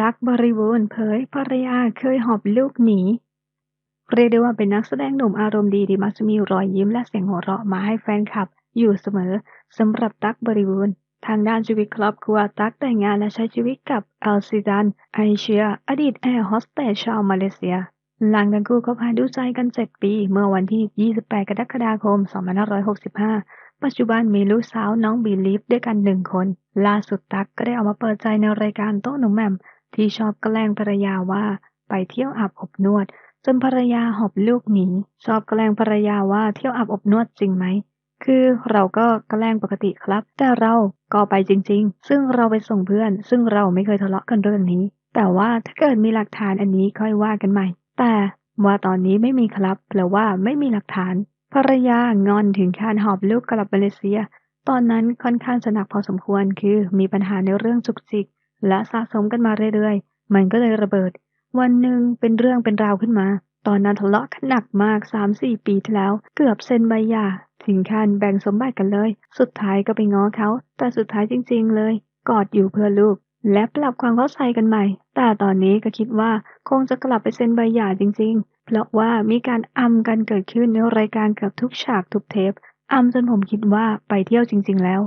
ตั๊ก บริบูรณ์ เผย ภรรยาเคยหอบลูกหนี เรียกได้ว่าเป็นนักแสดงหนุ่มอารมณ์ดีที่มักจะมีรอยยิ้มและเสียงหัวเราะมาให้แฟนคลับ อยู่เสมอสำหรับตั๊ก บริบูรณ์ ทางด้านชีวิตครอบครัวตั๊กแต่งงานและใช้ชีวิตกับเอลซิดัน ไอเชีย อดีตแอร์โฮสเตสชาวมาเลเซีย หลังทั้งคู่คบหาดูใจกัน 7 ปี เมื่อวันที่ 28 กรกฎาคม 2565ปัจจุบันมีลูกสาวน้องบีลีฟด้วยกันหนึ่งคน ล่าสุดตั๊กก็ได้ออกมาเปิดใจในรายการโต๊ะหนุ่มแหม่ม ที่ชอบแกล้งภรรยาว่าไปเที่ยวอาบอบนวด จนภรรยาหอบลูกหนี ชอบแกล้งภรรยาว่าเที่ยวอาบอบนวดจริงไหม คือเราก็แกล้งปกติครับ แต่เราก็ไปจริง ๆ ซึ่งเราไปส่งเพื่อน ซึ่งเราไม่เคยทะเลาะกันเรื่องนี้ แต่ว่าถ้าเกิดมีหลักฐานอันนี้ค่อยว่ากันใหม่ แต่ว่าตอนนี้ไม่มีครับแปลว่าไม่มีหลักฐาน ภรรยางอนถึงขั้นหอบลูกกลับมาเลเซีย ตอนนั้นค่อนข้างจะหนักพอสมควร คือมีปัญหาในเรื่องจุกจิก และสะสมกันมาเรื่อยๆ มันก็เลยระเบิด วันหนึ่งเป็นเรื่องเป็นราวขึ้นมา ตอนนั้นทะเลาะกันหนักมาก3-4ปีที่แล้ว เกือบเซ็นใบหย่าถึงขั้นแบ่งสมบัติกันเลย สุดท้ายก็ไปง้อเขา แต่สุดท้ายจริง ๆ เลย กอดอยู่เพื่อลูก และปรับความเข้าใจกันใหม่ แต่ตอนนี้ก็คิดว่าคงจะกลับไปเซ็นใบหย่าจริง ๆ เพราะว่ามีการอำกันเกิดขึ้นในรายการเกือบทุกฉากทุกเทปอำจนผมคิดว่าไปเที่ยวจริง ๆ แล้ว